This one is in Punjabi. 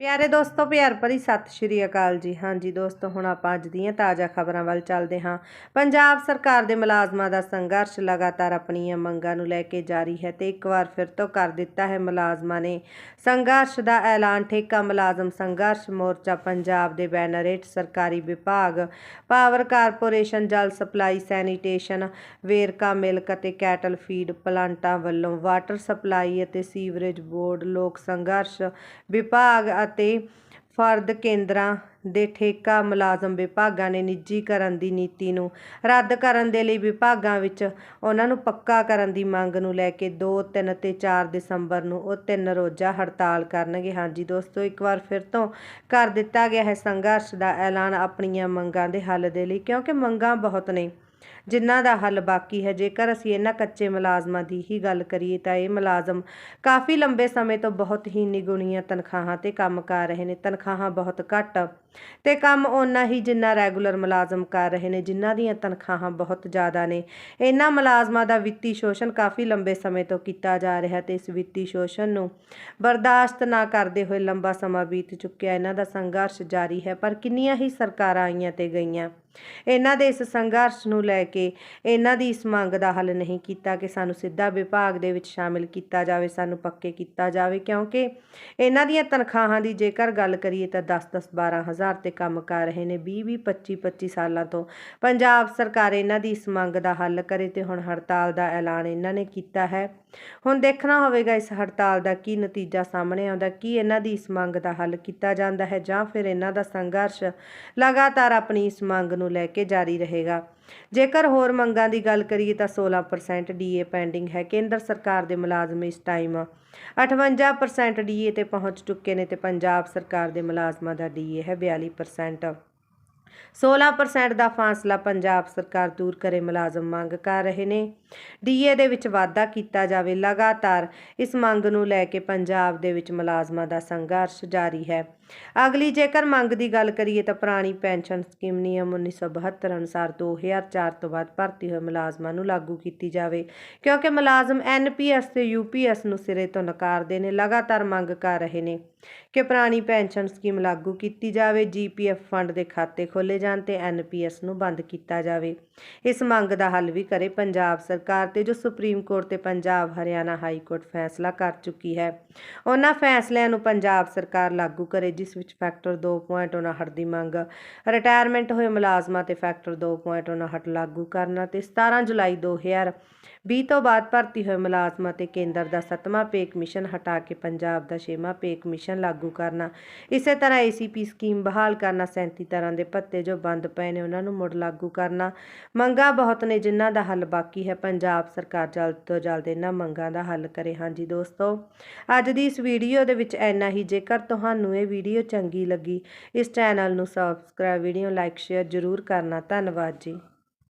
ਪਿਆਰੇ ਦੋਸਤੋ, ਪਿਆਰ ਭਰੀ ਸਤਿ ਸ਼੍ਰੀ ਅਕਾਲ ਜੀ। ਹਾਂਜੀ ਦੋਸਤੋ, ਹੁਣ ਆਪਾਂ ਅੱਜ ਦੀਆਂ ਤਾਜ਼ਾ ਖਬਰਾਂ ਵੱਲ ਚੱਲਦੇ ਹਾਂ। ਪੰਜਾਬ ਸਰਕਾਰ ਦੇ ਮੁਲਾਜ਼ਮਾਂ ਦਾ ਸੰਘਰਸ਼ ਲਗਾਤਾਰ ਆਪਣੀਆਂ ਮੰਗਾਂ ਨੂੰ ਲੈ ਕੇ ਜਾਰੀ ਹੈ ਤੇ ਇੱਕ ਵਾਰ ਫਿਰ ਤੋਂ ਕਰ ਦਿੱਤਾ ਹੈ ਮੁਲਾਜ਼ਮਾਂ ਨੇ। ਸੰਘਰਸ਼ ਦਾ ਐਲਾਨ ਠੇਕਾ ਮੁਲਾਜ਼ਮ ਸੰਘਰਸ਼ ਮੋਰਚਾ ਪੰਜਾਬ ਦੇ ਬੈਨਰ ਹੇਠ ਸਰਕਾਰੀ ਵਿਭਾਗ, ਪਾਵਰ ਕਾਰਪੋਰੇਸ਼ਨ, ਜਲ ਸਪਲਾਈ, ਸੈਨੀਟੇਸ਼ਨ, ਵੇਰਕਾ ਮਿਲਕ ਅਤੇ ਕੈਟਲ ਫੀਡ ਪਲਾਂਟਾਂ ਵੱਲੋਂ ਵਾਟਰ ਸਪਲਾਈ ਅਤੇ ਸੀਵਰੇਜ ਬੋਰਡ ਲੋਕ ਸੰਘਰਸ਼ ਵਿਭਾਗ ਅਤੇ ਫਰਦ ਕੇਂਦਰਾਂ ਦੇ ਠੇਕਾ ਮੁਲਾਜ਼ਮ ਵਿਭਾਗਾਂ ਨੇ ਨਿੱਜੀਕਰਨ ਦੀ ਨੀਤੀ ਨੂੰ ਰੱਦ ਕਰਨ ਦੇ ਲਈ ਵਿਭਾਗਾਂ ਵਿੱਚ ਉਹਨਾਂ ਨੂੰ ਪੱਕਾ ਕਰਨ ਦੀ ਮੰਗ ਨੂੰ ਲੈ ਕੇ 2 3 ਤੇ 4 ਦਸੰਬਰ ਨੂੰ ਉਹ ਤਿੰਨ ਰੋਜ਼ਾ ਹੜਤਾਲ ਕਰਨਗੇ। ਹਾਂਜੀ ਦੋਸਤੋ, ਇੱਕ ਵਾਰ ਫਿਰ ਤੋਂ ਕਰ ਦਿੱਤਾ ਗਿਆ ਹੈ ਸੰਘਰਸ਼ ਦਾ ਐਲਾਨ ਆਪਣੀਆਂ ਮੰਗਾਂ ਦੇ ਹੱਲ ਦੇ ਲਈ ਕਿਉਂਕਿ ਮੰਗਾਂ ਬਹੁਤ ਨੇ। ਜਿਨ੍ਹਾਂ ਦਾ ਹੱਲ ਬਾਕੀ ਹੈ, ਜੇਕਰ ਅਸੀਂ ਇਹਨਾਂ ਕੱਚੇ ਮੁਲਾਜ਼ਮਾਂ ਦੀ ਹੀ ਗੱਲ ਕਰੀਏ ਤਾਂ ਇਹ ਮੁਲਾਜ਼ਮ ਕਾਫੀ ਲੰਬੇ ਸਮੇਂ ਤੋਂ ਬਹੁਤ ਹੀ ਨਿਗੁਣੀਆਂ ਤਨਖਾਹਾਂ ਤੇ ਕੰਮ ਕਰ ਰਹੇ ਨੇ। ਤਨਖਾਹਾਂ ਬਹੁਤ ਘੱਟ ਤੇ ਕੰਮ ਓਨਾ ਹੀ ਜਿੰਨਾ ਰੈਗੂਲਰ ਮੁਲਾਜ਼ਮ ਕਰ ਰਹੇ ਨੇ, ਜਿਨ੍ਹਾਂ ਦੀਆਂ ਤਨਖਾਹਾਂ ਬਹੁਤ ਜ਼ਿਆਦਾ ਨੇ। ਇਹਨਾਂ ਮੁਲਾਜ਼ਮਾਂ ਦਾ ਵਿੱਤੀ ਸ਼ੋਸ਼ਣ ਕਾਫੀ ਲੰਬੇ ਸਮੇਂ ਤੋਂ ਕੀਤਾ ਜਾ ਰਿਹਾ ਤੇ ਇਸ ਵਿੱਤੀ ਸ਼ੋਸ਼ਣ ਨੂੰ ਬਰਦਾਸ਼ਤ ਨਾ ਕਰਦੇ ਹੋਏ ਲੰਬਾ ਸਮਾਂ ਬੀਤ ਚੁੱਕਿਆ। ਇਹਨਾਂ ਦਾ ਸੰਘਰਸ਼ ਜਾਰੀ ਹੈ, ਪਰ ਕਿੰਨੀਆਂ ਹੀ ਸਰਕਾਰਾਂ ਆਈਆਂ ਤੇ ਗਈਆਂ। ਇਹਨਾਂ ਦੇ ਇਸ ਸੰਘਰਸ਼ ਨੂੰ ਲੈ ਕੇ ਇਹਨਾਂ ਦੀ ਇਸ ਮੰਗ ਦਾ ਹੱਲ ਨਹੀਂ ਕੀਤਾ ਕਿ ਸਾਨੂੰ ਸਿੱਧਾ ਵਿਭਾਗ ਦੇ ਵਿੱਚ ਸ਼ਾਮਿਲ ਕੀਤਾ ਜਾਵੇ, ਸਾਨੂੰ ਪੱਕੇ ਕੀਤਾ ਜਾਵੇ, ਕਿਉਂਕਿ ਇਹਨਾਂ ਦੀਆਂ ਤਨਖਾਹਾਂ ਦੀ ਜੇਕਰ ਗੱਲ ਕਰੀਏ ਤਾਂ 10-10 12000 ਤੇ ਕੰਮ ਕਰ ਰਹੇ ਨੇ 20-20 25-25 ਸਾਲਾਂ ਤੋਂ। ਪੰਜਾਬ ਸਰਕਾਰ ਇਹਨਾਂ ਦੀ ਇਸ ਮੰਗ ਦਾ ਹੱਲ ਕਰੇ ਤੇ ਹੁਣ ਹੜਤਾਲ ਦਾ ਐਲਾਨ ਇਹਨਾਂ ਨੇ ਕੀਤਾ ਹੈ। ਹੁਣ ਦੇਖਣਾ ਹੋਵੇਗਾ ਇਸ ਹੜਤਾਲ ਦਾ ਕੀ ਨਤੀਜਾ ਸਾਹਮਣੇ ਆਉਂਦਾ, ਕੀ ਇਹਨਾਂ ਦੀ ਇਸ ਮੰਗ ਦਾ ਹੱਲ ਕੀਤਾ ਜਾਂਦਾ ਹੈ ਜਾਂ ਫਿਰ ਇਹਨਾਂ ਦਾ ਸੰਘਰਸ਼ ਲਗਾਤਾਰ ਆਪਣੀ ਇਸ ਮੰਗ ਨੂੰ ਲੈ ਕੇ ਜਾਰੀ ਰਹੇਗਾ। ਜੇਕਰ ਹੋਰ ਮੰਗਾਂ ਦੀ ਗੱਲ ਕਰੀਏ ਤਾਂ 16% ਡੀਏ ਪੈਂਡਿੰਗ ਹੈ। ਕੇਂਦਰ ਸਰਕਾਰ ਦੇ ਮੁਲਾਜ਼ਮ ਇਸ ਟਾਈਮ 58% ਡੀਏ ਤੇ ਪਹੁੰਚ ਚੁੱਕੇ ਨੇ ਤੇ ਪੰਜਾਬ ਸਰਕਾਰ ਦੇ ਮੁਲਾਜ਼ਮਾਂ ਦਾ ਡੀਏ ਹੈ 42% 16% ਦਾ ਫਾਸਲਾ ਪੰਜਾਬ ਸਰਕਾਰ ਦੂਰ ਕਰੇ ਮੁਲਾਜ਼ਮ ਮੰਗ ਕਰ ਰਹੇ ਨੇ। ਡੀਏ ਦੇ ਵਿੱਚ ਵਾਧਾ ਕੀਤਾ ਜਾਵੇ ਲਗਾਤਾਰ ਇਸ ਮੰਗ ਨੂੰ ਲੈ ਕੇ ਪੰਜਾਬ ਦੇ ਵਿੱਚ ਮੁਲਾਜ਼ਮਾਂ ਦਾ ਸੰਘਰਸ਼ ਜਾਰੀ ਹੈ। ਅਗਲੀ ਜੇਕਰ ਮੰਗ ਦੀ ਗੱਲ ਕਰੀਏ ਤਾਂ ਪੁਰਾਣੀ ਪੈਨਸ਼ਨ ਸਕੀਮ ਨਿਯਮ 1972 ਅਨੁਸਾਰ 2004 ਤੋਂ ਬਾਅਦ ਭਰਤੀ ਹੋਏ ਮੁਲਾਜ਼ਮਾਂ ਨੂੰ ਲਾਗੂ ਕੀਤੀ ਜਾਵੇ, ਕਿਉਂਕਿ ਮੁਲਾਜ਼ਮ ਐਨਪੀਐਸ ਤੇ ਯੂਪੀਐਸ ਨੂੰ ਸਿਰੇ ਤੋਂ ਨਕਾਰਦੇ ਨੇ, ਲਗਾਤਾਰ ਮੰਗ ਕਰ ਰਹੇ ਨੇ। ਕਿ ਪੁਰਾਣੀ ਪੈਨਸ਼ਨ ਸਕੀਮ ਲਾਗੂ ਕੀਤੀ ਜਾਵੇ, ਜੀਪੀਐਫ ਫੰਡ ਦੇ ਖਾਤੇ ਖੋਲੇ ਜਾਣ ਤੇ ਐਨਪੀਐਸ ਨੂੰ ਬੰਦ ਕੀਤਾ ਜਾਵੇ। ਇਸ ਮੰਗ ਦਾ ਹੱਲ ਵੀ ਕਰੇ ਪੰਜਾਬ ਸਰਕਾਰ ਤੇ, ਜੋ ਸੁਪਰੀਮ ਕੋਰਟ ਤੇ ਪੰਜਾਬ ਹਰਿਆਣਾ ਹਾਈ ਕੋਰਟ ਫੈਸਲਾ ਕਰ ਚੁੱਕੀ ਹੈ। ਉਹਨਾਂ ਫੈਸਲਿਆਂ ਨੂੰ ਪੰਜਾਬ ਸਰਕਾਰ ਲਾਗੂ ਕਰੇ, ਜਿਸ ਵਿੱਚ ਫੈਕਟਰ 2.59 ਦੀ ਮੰਗ, ਰਿਟਾਇਰਮੈਂਟ ਹੋਏ ਮੁਲਾਜ਼ਮਾਂ ਤੇ ਫੈਕਟਰ 2.59 ਲਾਗੂ ਕਰਨਾ ਤੇ 17 ਜੁਲਾਈ 2020 ਤੋਂ ਬਾਅਦ ਭਰਤੀ ਹੋਏ ਮੁਲਾਜ਼ਮਾਂ ਤੇ ਕੇਂਦਰ ਦਾ 7ਵਾਂ ਪੇ ਕਮਿਸ਼ਨ ਹਟਾ ਕੇ ਪੰਜਾਬ ਦਾ 6ਵਾਂ ਪੇ ਕਮਿਸ਼ਨ ਲਾਗੂ ਕਰਨਾ। ਇਸੇ ਤਰ੍ਹਾਂ ਏਸੀਪੀ ਸਕੀਮ ਬਹਾਲ ਕਰਨਾ 37 ਤਰ੍ਹਾਂ ਦੇ ਭੱਤੇ ਜੋ ਬੰਦ ਪਏ ਨੇ, ਉਹਨਾਂ ਨੂੰ ਮੁੜ ਲਾਗੂ ਕਰਨਾ। ਮੰਗਾਂ ਬਹੁਤ ਨੇ, ਜਿਨ੍ਹਾਂ ਦਾ ਹੱਲ ਬਾਕੀ ਹੈ। ਪੰਜਾਬ ਸਰਕਾਰ ਜਲਦ ਤੋਂ ਜਲਦ ਇਹਨਾਂ ਮੰਗਾਂ ਦਾ ਹੱਲ ਕਰੇ। ਹਾਂਜੀ ਦੋਸਤੋ, ਅੱਜ ਦੀ ਇਸ ਵੀਡੀਓ ਦੇ ਵਿੱਚ ਇੰਨਾ ਹੀ। ਜੇਕਰ ਤੁਹਾਨੂੰ ਇਹ ਵੀਡੀਓ ਚੰਗੀ ਲੱਗੀ, ਇਸ ਚੈਨਲ ਨੂੰ ਸਬਸਕ੍ਰਾਈਬ ਵੀਡੀਓ ਲਾਈਕ ਸ਼ੇਅਰ ਜ਼ਰੂਰ ਕਰਨਾ। ਧੰਨਵਾਦ ਜੀ।